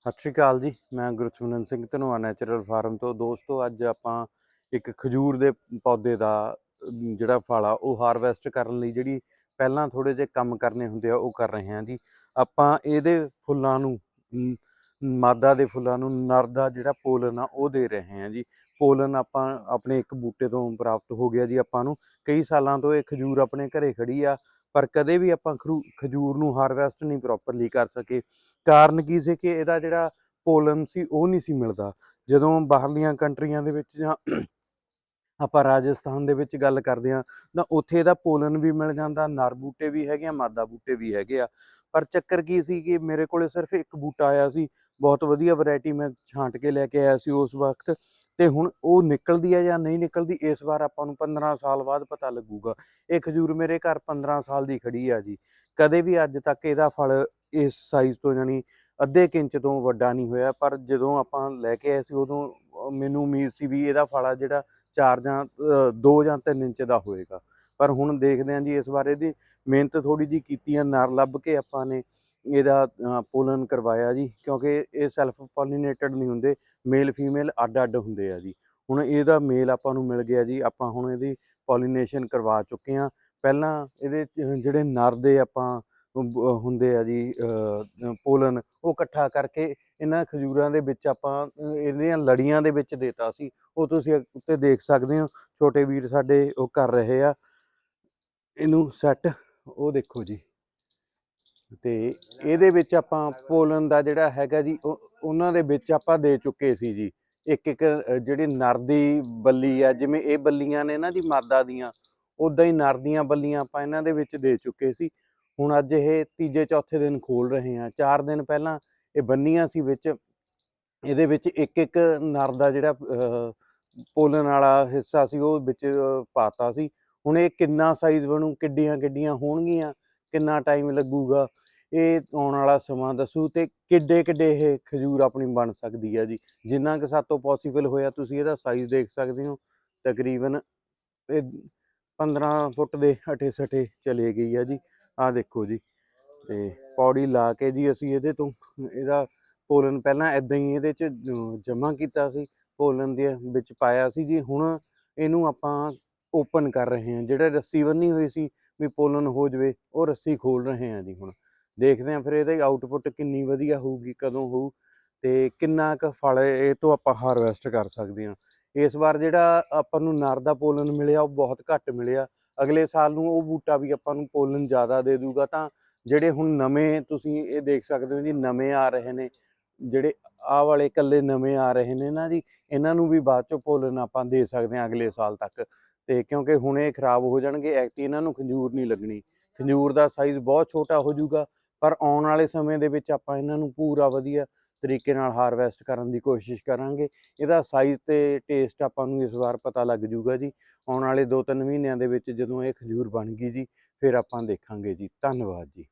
ਸਤਿ ਸ਼੍ਰੀ ਅਕਾਲ ਜੀ, ਮੈਂ ਗੁਰਸਿਮਰਨ ਸਿੰਘ ਧਨੋਆ ਨੈਚੁਰਲ ਫਾਰਮ ਤੋਂ। ਦੋਸਤੋ, ਅੱਜ ਆਪਾਂ ਇੱਕ ਖਜੂਰ ਦੇ ਪੌਦੇ ਦਾ ਜਿਹੜਾ ਫਲ ਆ, ਉਹ ਹਾਰਵੈਸਟ ਕਰਨ ਲਈ ਜਿਹੜੀ ਪਹਿਲਾਂ ਥੋੜੇ ਜਿਹੇ ਕੰਮ ਕਰਨੇ ਹੁੰਦੇ ਆ, ਉਹ ਕਰ ਰਹੇ ਹਾਂ ਜੀ। ਆਪਾਂ ਇਹਦੇ ਫੁੱਲਾਂ ਨੂੰ ਮਾਦਾ ਦੇ ਫੁੱਲਾਂ ਨੂੰ ਨਰ ਦਾ ਜਿਹੜਾ ਪੋਲਨ ਆ, ਉਹ ਦੇ ਰਹੇ ਹਾਂ ਜੀ। ਪੋਲਨ ਆਪਾਂ ਆਪਣੇ ਇੱਕ ਬੂਟੇ ਤੋਂ ਪ੍ਰਾਪਤ ਹੋ ਗਿਆ ਜੀ ਆਪਾਂ ਨੂੰ। ਕਈ ਸਾਲਾਂ ਤੋਂ ਇਹ ਖਜੂਰ ਆਪਣੇ ਘਰੇ ਖੜੀ ਆ, ਪਰ ਕਦੇ ਵੀ ਆਪਾਂ ਖਰੂ- ਖਜੂਰ ਨੂੰ ਹਾਰਵੈਸਟ ਨਹੀਂ ਪ੍ਰੋਪਰਲੀ ਕਰ ਸਕੇ। ਕਾਰਨ ਕੀ ਸੀ ਕਿ ਇਹਦਾ ਜਿਹੜਾ ਪੋਲਨ ਸੀ, ਉਹ ਨਹੀਂ ਸੀ ਮਿਲਦਾ। ਜਦੋਂ ਬਾਹਰਲੀਆਂ ਕੰਟਰੀਆਂ ਦੇ ਵਿੱਚ ਜਾਂ ਆਪਾਂ ਰਾਜਸਥਾਨ ਦੇ ਵਿੱਚ ਗੱਲ ਕਰਦੇ ਹਾਂ, ਤਾਂ ਉੱਥੇ ਇਹਦਾ ਪੋਲਨ ਵੀ ਮਿਲ ਜਾਂਦਾ, ਨਰ ਬੂਟੇ ਵੀ ਹੈਗੇ ਆ, ਮਾਦਾ ਬੂਟੇ ਵੀ ਹੈਗੇ ਆ। ਪਰ ਚੱਕਰ ਕੀ ਸੀ ਕਿ ਮੇਰੇ ਕੋਲੇ ਸਿਰਫ ਇੱਕ ਬੂਟਾ ਆਇਆ ਸੀ, ਬਹੁਤ ਵਧੀਆ ਵੈਰਾਈਟੀ ਮੈਂ ਛਾਂਟ ਕੇ ਲੈ ਕੇ ਆਇਆ ਸੀ ਉਸ ਵਕਤ, ਤੇ ਹੁਣ ਉਹ ਨਿਕਲਦੀ ਹੈ ਜਾਂ ਨਹੀਂ ਨਿਕਲਦੀ, ਇਸ ਵਾਰ ਆਪਾਂ ਨੂੰ 15 ਸਾਲ ਬਾਅਦ ਪਤਾ ਲੱਗੂਗਾ। ਇਹ ਖਜੂਰ ਮੇਰੇ ਘਰ 15 ਸਾਲ ਦੀ ਖੜੀ ਆ ਜੀ। ਕਦੇ ਵੀ ਅੱਜ ਤੱਕ ਇਹਦਾ ਫਲ ਇਸ ਸਾਈਜ਼ ਤੋਂ ਜਾਨੀ ਅੱਧੇ ਕੁ ਇੰਚ ਤੋਂ ਵੱਡਾ ਨਹੀਂ ਹੋਇਆ, ਪਰ ਜਦੋਂ ਆਪਾਂ ਲੈ ਕੇ ਆਏ ਸੀ ਉਦੋਂ ਮੈਨੂੰ ਉਮੀਦ ਸੀ ਵੀ ਇਹਦਾ ਫਲ ਜਿਹੜਾ 4 ਜਾਂ 2 ਜਾਂ 3 ਇੰਚ ਦਾ ਹੋਏਗਾ। ਪਰ ਹੁਣ ਦੇਖਦੇ ਹਾਂ ਜੀ, ਇਸ ਬਾਰੇ ਇਹਦੀ ਮਿਹਨਤ ਥੋੜੀ ਜੀ ਕੀਤੀ ਆ, ਨਰ ਲੱਭ ਕੇ ਆਪਾਂ ਨੇ ਇਹਦਾ ਪੋਲਨ ਕਰਵਾਇਆ ਜੀ, ਕਿਉਂਕਿ ਇਹ ਸੈਲਫ ਪੋਲੀਨੇਟਡ ਨਹੀਂ ਹੁੰਦੇ ਮੇਲ ਫੀਮੇਲ ਅੱਡ ਅੱਡ ਹੁੰਦੇ ਆ ਜੀ। ਹੁਣ ਇਹਦਾ ਮੇਲ ਆਪਾਂ ਨੂੰ ਮਿਲ ਗਿਆ ਜੀ, ਆਪਾਂ ਹੁਣ ਇਹਦੀ ਪੋਲੀਨੇਸ਼ਨ ਕਰਵਾ ਚੁੱਕੇ ਆ ਪਹਿਲਾਂ ਇਹਦੇ ਚ ਜਿਹੜੇ ਨਰ ਦੇ ਆਪਾਂ ਹੁੰਦੇ ਆ ਜੀ ਅਹ, ਪੋਲਨ। ਉਹ ਇਕੱਠਾ ਕਰਕੇ ਇਹਨਾਂ ਖਜੂਰਾਂ ਦੇ ਵਿੱਚ ਆਪਾਂ ਇਹਦੀਆਂ ਲੜੀਆਂ ਦੇ ਵਿੱਚ ਦੇਤਾ ਸੀ। ਉਹ ਤੁਸੀਂ ਉੱਤੇ ਦੇਖ ਸਕਦੇ ਹੋ ਛੋਟੇ ਵੀਰ ਸਾਡੇ ਉਹ ਕਰ ਰਹੇ ਆ। ਇਹਨੂੰ ਸੈੱਟ ਉਹ ਦੇਖੋ ਜੀ। ਤੇ ਇਹਦੇ ਵਿੱਚ ਆਪਾਂ ਪੋਲਨ ਦਾ ਜਿਹੜਾ ਹੈਗਾ ਜੀ ਉਹਨਾਂ ਦੇ ਵਿੱਚ ਆਪਾਂ ਦੇ ਚੁੱਕੇ ਸੀ ਜੀ। ਇੱਕ ਇੱਕ ਜਿਹੜੀ ਨਰ ਦੀ ਬੱਲੀ ਆ ਜਿਵੇਂ ਇਹ ਬੱਲੀਆਂ ਨੇ ਨਾ ਜੀ ਮਾਦਾ ਦੀਆਂ ਉਦਾਂ ਹੀ ਨਰ ਦੀਆਂ ਬੱਲੀਆਂ ਆਪਾਂ ਇਹਨਾਂ ਦੇ ਵਿੱਚ ਦੇ ਚੁੱਕੇ ਸੀ। ਹੁਣ ਅੱਜ ਇਹ ਤੀਜੇ ਚੌਥੇ ਦਿਨ ਖੋਲ ਰਹੇ ਆ ਚਾਰ ਦਿਨ ਪਹਿਲਾਂ ਇਹ ਬੰਨੀਆਂ ਸੀ ਵਿੱਚ। ਇਹਦੇ ਵਿੱਚ ਇੱਕ ਇੱਕ ਨਰ ਦਾ ਜਿਹੜਾ ਅਹ, ਪੋਲਨ ਵਾਲਾ ਹਿੱਸਾ ਸੀ ਉਹ ਵਿੱਚ ਪਾਤਾ ਸੀ। ਹੁਣ ਇਹ ਕਿੰਨਾ ਸਾਈਜ਼ ਬਣੂ ਕਿੱਡੀਆਂ ਕਿੱਡੀਆਂ ਹੋਣਗੀਆਂ ਕਿੰਨਾ ਟਾਈਮ ਲੱਗੂਗਾ ਇਹ ਆਉਣ ਵਾਲਾ ਸਮਾਂ ਦੱਸੂ ਤੇ ਕਿੱਡੇ ਕਿੱਡੇ ਇਹ ਖਜੂਰ ਆਪਣੀ ਬਣ ਸਕਦੀ ਹੈ ਜੀ। ਜਿੰਨਾ ਕਿ ਸਾਤੋਂ ਪੋਸੀਬਲ ਹੋਇਆ ਤੁਸੀਂ ਇਹਦਾ ਸਾਈਜ਼ ਦੇਖ ਸਕਦੇ ਹੋ। ਤਕਰੀਬਨ ਇਹ 15 ਫੁੱਟ ਦੇ ਅਠੇ ਸਠੇ ਚਲੇ ਗਈ ਆ ਜੀ। ਆਹ ਦੇਖੋ ਜੀ। ਤੇ ਪੌੜੀ ਲਾ ਕੇ ਜੀ ਅਸੀਂ ਇਹਦੇ ਤੋਂ ਇਹਦਾ ਪੋਲਨ ਪਹਿਲਾਂ ਐਦਾਂ ਹੀ ਇਹਦੇ ਚ ਜਮਾ ਕੀਤਾ ਸੀ। ਪੋਲਨ ਦੇ ਵਿੱਚ ਪਾਇਆ ਸੀ ਜੀ। ਹੁਣ ਇਹਨੂੰ ਆਪਾਂ ਓਪਨ ਕਰ ਰਹੇ ਹਾਂ। ਜਿਹੜਾ ਰੱਸੀ ਬੰਨੀ ਹੋਈ ਸੀ ਵੀ ਪੋਲਨ ਹੋ ਜਵੇ, ਉਹ ਰੱਸੀ ਖੋਲ ਰਹੇ ਹਾਂ ਜੀ ਹੁਣ। ਦੇਖਦੇ ਹਾਂ ਫਿਰ ਇਹਦਾ ਆਊਟਪੁੱਟ ਕਿੰਨੀ ਵਧੀਆ ਹੋਊਗੀ, ਕਦੋਂ ਹੋਊ ਤੇ ਕਿੰਨਾ ਕੁ ਫਲ ਇਹ ਤੋਂ ਆਪਾਂ ਹਾਰਵੈਸਟ ਕਰ ਸਕਦੇ ਹਾਂ। ਇਸ ਵਾਰ ਜਿਹੜਾ ਆਪਾਂ ਨੂੰ ਨਰ ਦਾ ਪੋਲਨ ਮਿਲਿਆ, ਉਹ ਬਹੁਤ ਘੱਟ ਮਿਲਿਆ। ਅਗਲੇ ਸਾਲ ਨੂੰ ਉਹ ਬੂਟਾ ਵੀ ਆਪਾਂ ਨੂੰ ਪੋਲਨ ਜ਼ਿਆਦਾ ਦੇ ਦੂਗਾ, ਤਾਂ ਜਿਹੜੇ ਹੁਣ ਨਵੇਂ ਤੁਸੀਂ ਇਹ ਦੇਖ ਸਕਦੇ ਹੋ ਜੀ, ਨਵੇਂ ਆ ਰਹੇ ਨੇ, ਜਿਹੜੇ ਆ ਵਾਲੇ ਇਕੱਲੇ ਨਵੇਂ ਆ ਰਹੇ ਨੇ ਨਾ ਜੀ ਇਹਨਾਂ ਨੂੰ ਵੀ ਬਾਅਦ ਚੋਂ ਪੋਲਨ ਆਪਾਂ ਦੇ ਸਕਦੇ ਹਾਂ ਅਗਲੇ ਸਾਲ ਤੱਕ। ਤੇ ਕਿਉਂਕਿ ਹੁਣ ਇਹ ਖਰਾਬ ਹੋ ਜਾਣਗੇ ਐਕਟੀ ਇਹਨਾਂ ਨੂੰ ਖੰਜੂਰ ਨਹੀਂ ਲੱਗਣੀ। ਖੰਜੂਰ ਦਾ ਸਾਈਜ਼ ਬਹੁਤ ਛੋਟਾ ਹੋ ਜਾਊਗਾ, ਪਰ ਆਉਣ ਵਾਲੇ ਸਮੇਂ ਦੇ ਵਿੱਚ ਆਪਾਂ ਇਹਨਾਂ ਨੂੰ ਪੂਰਾ ਵਧੀਆ ਤਰੀਕੇ ਨਾਲ ਹਾਰਵੈਸਟ ਕਰਨ ਦੀ ਕੋਸ਼ਿਸ਼ ਕਰਾਂਗੇ। ਇਹਦਾ ਸਾਈਜ਼ ਤੇ ਟੇਸਟ ਆਪਾਂ ਨੂੰ ਇਸ ਵਾਰ ਪਤਾ ਲੱਗ ਜੂਗਾ ਜੀ। ਆਉਣ ਵਾਲੇ 2-3 ਮਹੀਨਿਆਂ ਦੇ ਵਿੱਚ ਜਦੋਂ ਇਹ ਖਜੂਰ ਬਣ ਗਈ ਜੀ, ਫਿਰ ਆਪਾਂ ਦੇਖਾਂਗੇ ਜੀ। ਧੰਨਵਾਦ ਜੀ।